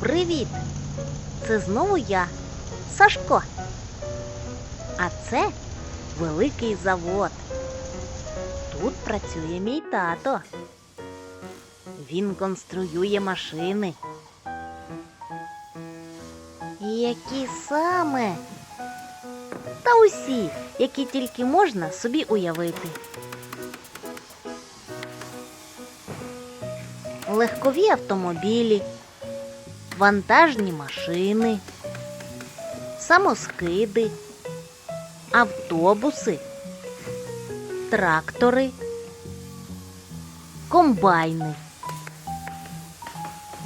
Привіт! Це знову я, Сашко. А це великий завод. Тут працює мій тато. Він конструює машини. Які саме? Та усі, які тільки можна собі уявити. Легкові автомобілі, вантажні машини, самоскиди, автобуси, трактори, комбайни.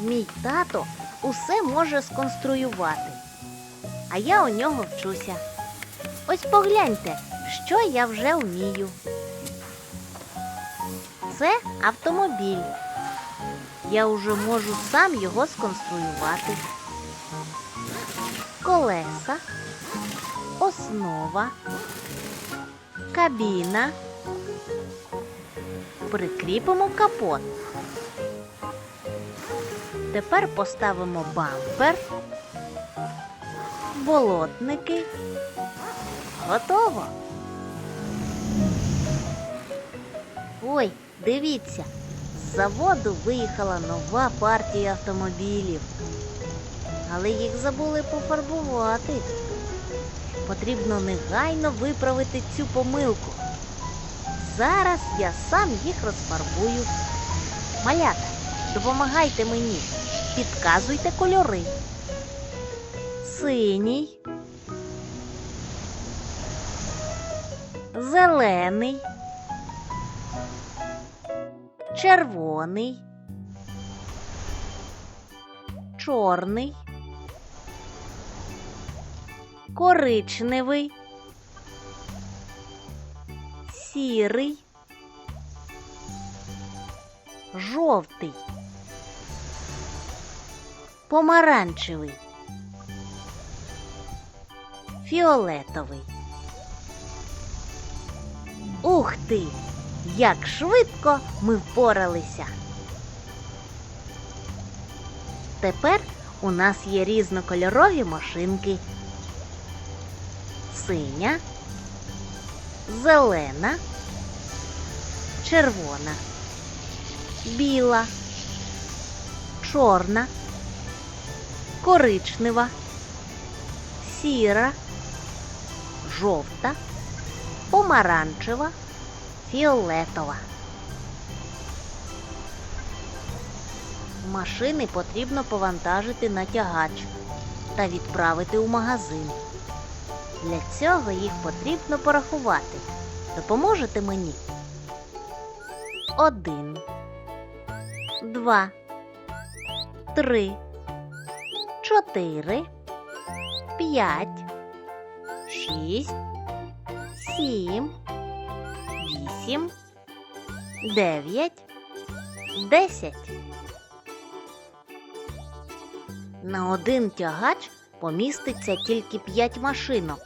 Мій тато усе може сконструювати, а я у нього вчуся. Ось погляньте, що я вже вмію. Це автомобіль. Я вже можу сам його сконструювати. Колеса, основа, кабіна. Прикріпимо капот. Тепер поставимо бампер, болотники. Готово. Ой, дивіться, з заводу виїхала нова партія автомобілів. Але їх забули пофарбувати. Потрібно негайно виправити цю помилку. Зараз я сам їх розфарбую. Малята, допомагайте мені, підказуйте кольори. Синій, зелений, червоний, чорний, коричневий, сірий, жовтий, помаранчевий, фіолетовий. Ух ти! Як швидко ми впоралися. Тепер у нас є різнокольорові машинки. Синя, зелена, червона, біла, чорна, коричнева, сіра, жовта, помаранчева, фіолетова. Машини потрібно повантажити на тягач та відправити у магазин. Для цього їх потрібно порахувати. Допоможете мені? Один, два, три, чотири, п'ять, шість, сім, вісім, дев'ять, десять. На один тягач поміститься тільки 5 машинок,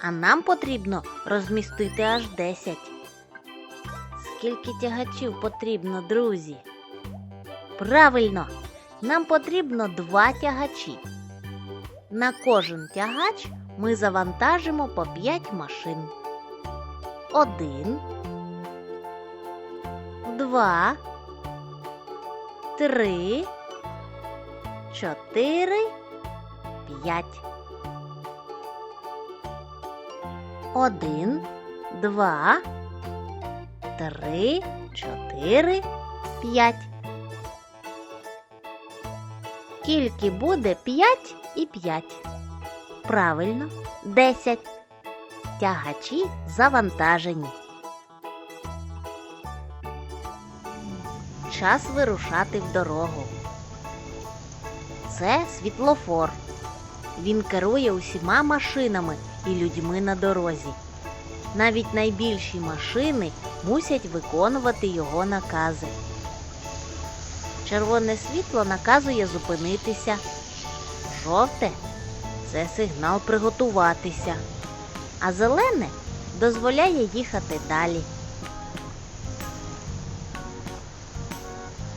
а нам потрібно розмістити аж 10. Скільки тягачів потрібно, друзі? Правильно, нам потрібно два тягачі. На кожен тягач ми завантажимо по 5 машин. Один, два, три чотири, п'ять. Один, два, три, чотири, п'ять. Скільки буде п'ять і п'ять? Правильно, десять. Тягачі завантажені. Час вирушати в дорогу це світлофор. Він керує усіма машинами і людьми на дорозі. Навіть найбільші машини мусять виконувати його накази. Червоне світло наказує зупинитися. Жовте це сигнал приготуватися. А зелене дозволяє їхати далі.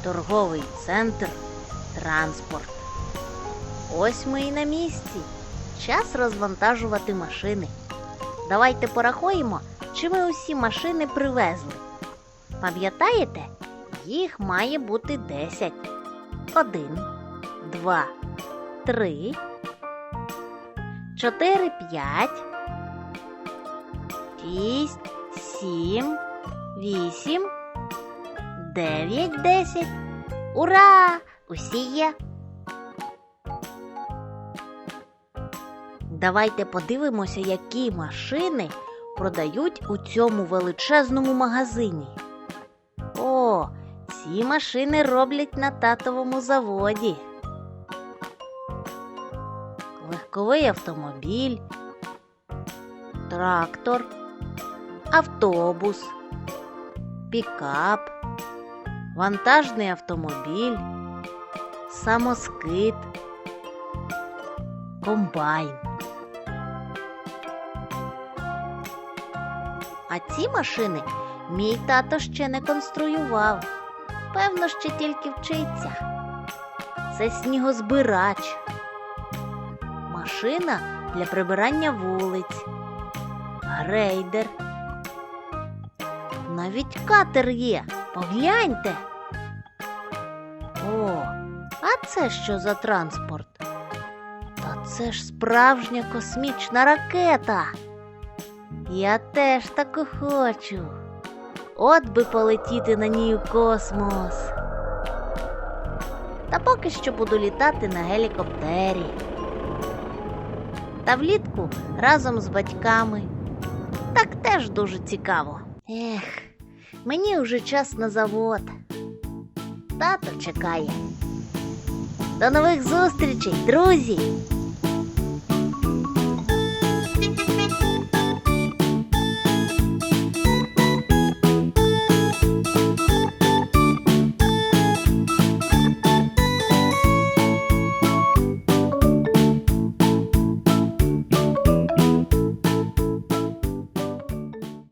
Торговий центр, транспорт. Ось ми і на місці. Час розвантажувати машини. Давайте порахуємо, чи ми усі машини привезли. Пам'ятаєте, їх має бути 10. Один, два, три, чотири, п'ять, шість, сім, вісім, дев'ять, десять. Ура! Усі є. Давайте подивимося, які машини продають у цьому величезному магазині. О, ці машини роблять на татовому заводі. Легковий автомобіль, трактор, автобус, пікап, вантажний автомобіль, самоскид, комбайн. А ці машини мій тато ще не конструював. Певно, ще тільки вчиться. Це снігозбирач. Машина для прибирання вулиць. Грейдер. Навіть катер є. Погляньте. О, а це що за транспорт? Та це ж справжня космічна ракета. Я теж таку хочу. От би полетіти на ній у космос. Та поки що буду літати на гелікоптері. Та влітку разом з батьками. Так теж дуже цікаво. Ех, мені вже час на завод. Тато чекає. До нових зустрічей, друзі!